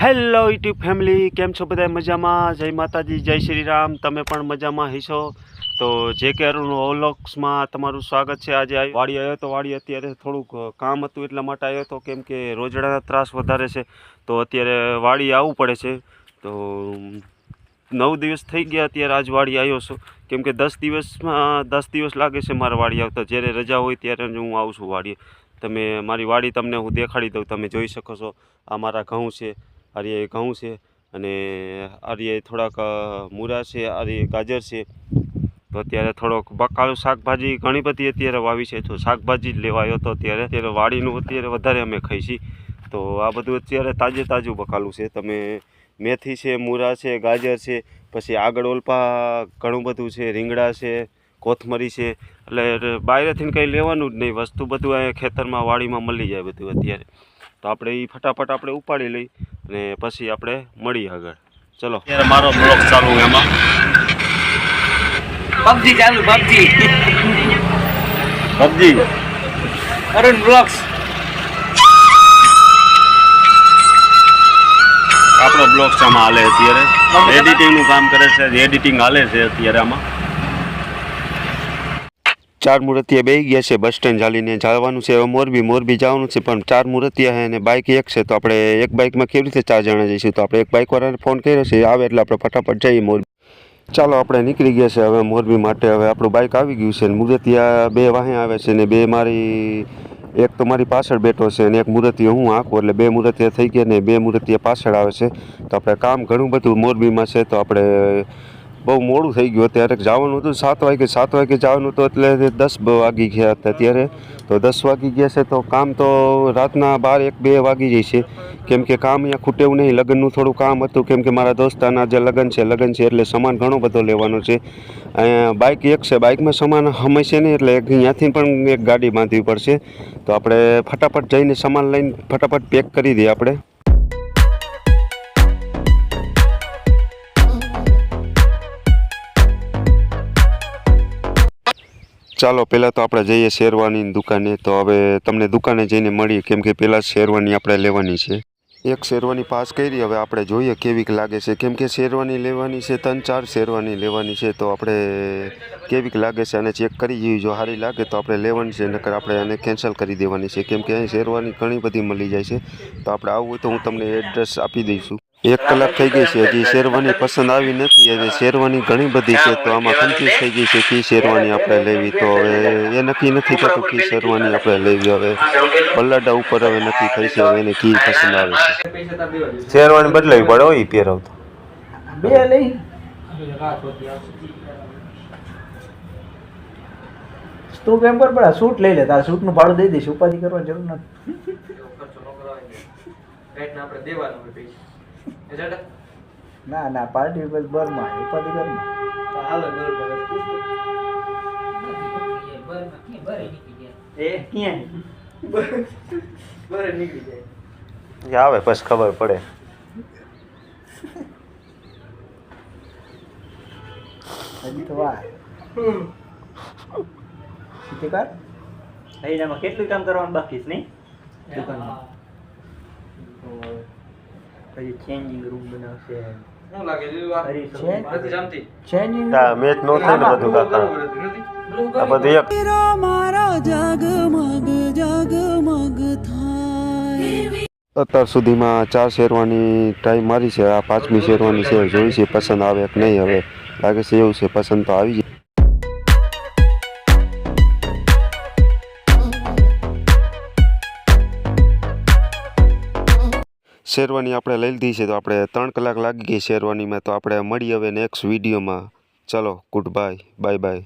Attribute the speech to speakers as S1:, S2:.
S1: Hello YouTube family, કેમ છો બધા મજામાં? જય માતાજી, જય શ્રી રામ તમે પણ મજામાં હશો? તો જે કે અરુણ ઓલોક્સમાં તમારું સ્વાગત છે. આજે વાડી આવ્યો તો વાડી અત્યારે થોડુંક કામ હતું એટલા માટે આવ્યો તો કેમ કે રોજડાના ત્રાસ વધારે છે. તો અત્યારે વાડી આવવું પડે છે. તો નવ દિવસ થઈ ગયા અત્યારે આજ વાડી આવ્યો છું. કેમ કે દસ દિવસમાં દસ દિવસ લાગે છે મારે વાડી આવતા. જ્યારે રજા હોય ત્યારે હું આવું છું વાડીએ. તમે મારી વાડી તમને હું દેખાડી દઉં. તમે જોઈ શકો છો. આ મારા ઘઉં છે. આર્ય ઘઉં છે અને આર્ય થોડાક મૂરા છે આર્ય ગાજર છે. તો અત્યારે થોડોક બકાલું શાકભાજી ઘણી બધી અત્યારે વાવી છે. તો શાકભાજી જ લેવાયો હતો અત્યારે. અત્યારે વાડીનું અત્યારે વધારે અમે ખાઈ છીએ તો આ બધું અત્યારે તાજે તાજું બકાલું છે. તમે મેથી છે, મૂરા છે, ગાજર છે, પછી આગળ ઓલપા ઘણું બધું છે, રીંગણા છે, કોથમરી છે. એટલે બહારેથી કંઈ લેવાનું જ નહીં. વસ્તુ બધું અહીંયા ખેતરમાં વાડીમાં મળી જાય બધું અત્યારે. તો આપણે એ ફટાફટ આપણે ઉપાડી લઈ. અને પછી આપણે મળીએ આગળ. ચલો. મારો બ્લોક ચાલુ એમાં.
S2: પબજી ચાલુ પબજી.
S1: પબજી?
S2: અરુણ બ્લોક્સ
S1: આપણો બ્લોક્સ આમાં હાલે અત્યારે. એડિટિંગનું કામ કરે છે એડિટિંગ હાલે છે અત્યારે આમાં. ચાર મૂર્તિયા બે ગયા છે, બસ સ્ટેન્ડ ચાલીને જવાનું છે, હવે મોરબી મોરબી જવાનું છે, પણ ચાર મૂર્તિયા છે અને બાઇક એક છે, તો આપણે એક બાઇકમાં કેવી રીતે ચાર જણા જઈશું? તો આપણે એક બાઇકવાળાને ફોન કર્યો છે, આવે એટલે આપણે ફટાફટ જઈએ મોરબી. ચાલો, આપણે નીકળી ગયા છે, હવે મોરબી માટે હવે આપણું બાઇક આવી ગયું છે અને મૂર્તિયા બે વાહે આવે છે ને બે મારી, એક તો મારી પાછળ બેઠો છે અને એક મૂર્તિઓ હું આંકું એટલે બે મૂર્તિઓ થઈ ગયા ને બે મૂર્તિયા પાછળ આવે છે. તો આપણે કામ ઘણું બધું મોરબીમાં છે, તો આપણે બહુ મોડું થઈ ગયું ત્યારે જવાનું હતું સાત વાગે સાત વાગે જવાનું હતું એટલે દસ વાગી ગયા હતા ત્યારે તો દસ વાગી ગયા છે તો કામ તો રાતના બાર, એક, બે વાગી જાય છે. કેમ કે કામ અહીંયા ખૂટેવું નહીં, લગ્નનું થોડું કામ હતું. કેમ કે મારા દોસ્તાના જે લગ્ન છે લગ્ન છે એટલે સામાન ઘણો બધો લેવાનો છે. બાઇક એક છે બાઇકમાં સામાન હમાય નહીં એટલે અહીંયાથી પણ એક ગાડી બાંધવી પડશે. તો આપણે ફટાફટ જઈને સામાન લઈને ફટાફટ પેક કરી દઈએ આપણે. ચાલો, પહેલાં તો આપણે જઈએ શેરવાનીની દુકાને. તો હવે તમને દુકાને જઈને મળીએ. કેમ કે પહેલાં શેરવાની આપણે લેવાની છે. એક શેરવાની પાસ કરી, હવે આપણે જોઈએ કેવીક લાગે છે. કેમ કે શેરવાની લેવાની છે, ત્રણ ચાર શેરવાની લેવાની છે, તો આપણે કેવીક લાગે છે અને ચેક કરી જોઈએ. જો સારી લાગે તો આપણે લેવાની છે, નકર આપણે આને કેન્સલ કરી દેવાની છે. કેમ કે અહીં શેરવાની ઘણી બધી મળી જાય છે. તો આપણે આવું હોય તો હું તમને એડ્રેસ આપી દઈશું. એક કલાક થઈ ગઈ છે હજી શેરવાની પસંદ આવી નથી હવે શેરવાની ઘણી બધી છે તો આમાં કન્ફ્યુઝ થઈ ગઈ છે કી શેરવાની આપણે લેવી તો હવે એ નક્કી નથી થતું કી શેરવાની આપણે લેવી હવે. પલ્લાડા ઉપર હવે નક્કી થઈ છે હવે એને કી પસંદ આવે છે.
S2: તા
S1: શેરવાની બદલાવી પડે હોય પહેરવતો
S2: બે લઈ. તું કેમ કર પડે સૂટ લઈ લે તાર શૂટનું ભાડું દઈ દઈશ ઉપાધિ કરવા જરૂર નથી.
S3: આપણે દેવાનું હોય
S2: ના ના પાર્ટી બસ બરમાં ઉપાધિ ઘરમાં.
S3: હાલો ઘર
S2: એ? ક્યાં?
S3: બરે નીકળી જાય.
S1: આવે પછી ખબર પડે.
S2: હજી તો વાર. કર.
S4: એનામાં કેટલું કામ કરવાનું બાકી છે નહીં?
S2: દુકાનમાં.
S4: પછી ચેન્જિંગ રૂમ બનાવશે.
S3: શું લાગે છે આ
S4: ફરી
S2: છે?
S3: નથી જામતી
S2: ચેન્જિંગ
S1: મેચ નો થાય ને બધું કાકા. આ બધું એક. અત્યાર સુધીમાં ચાર શેરવાની ટ્રાય મારી છે આ પાંચમી શેરવાની છે જોઈ છે પસંદ આવે કે નહીં હવે લાગે છે એવું છે પસંદ તો આવી જાય શેરવાની આપણે લઈ લીધી છે, તો આપણે ત્રણ કલાક લાગી ગઈ શેરવાનીમાં. તો આપણે મળીએ હવે નેક્સ્ટ વિડીયોમાં. ચલો ગુડ બાય બાય બાય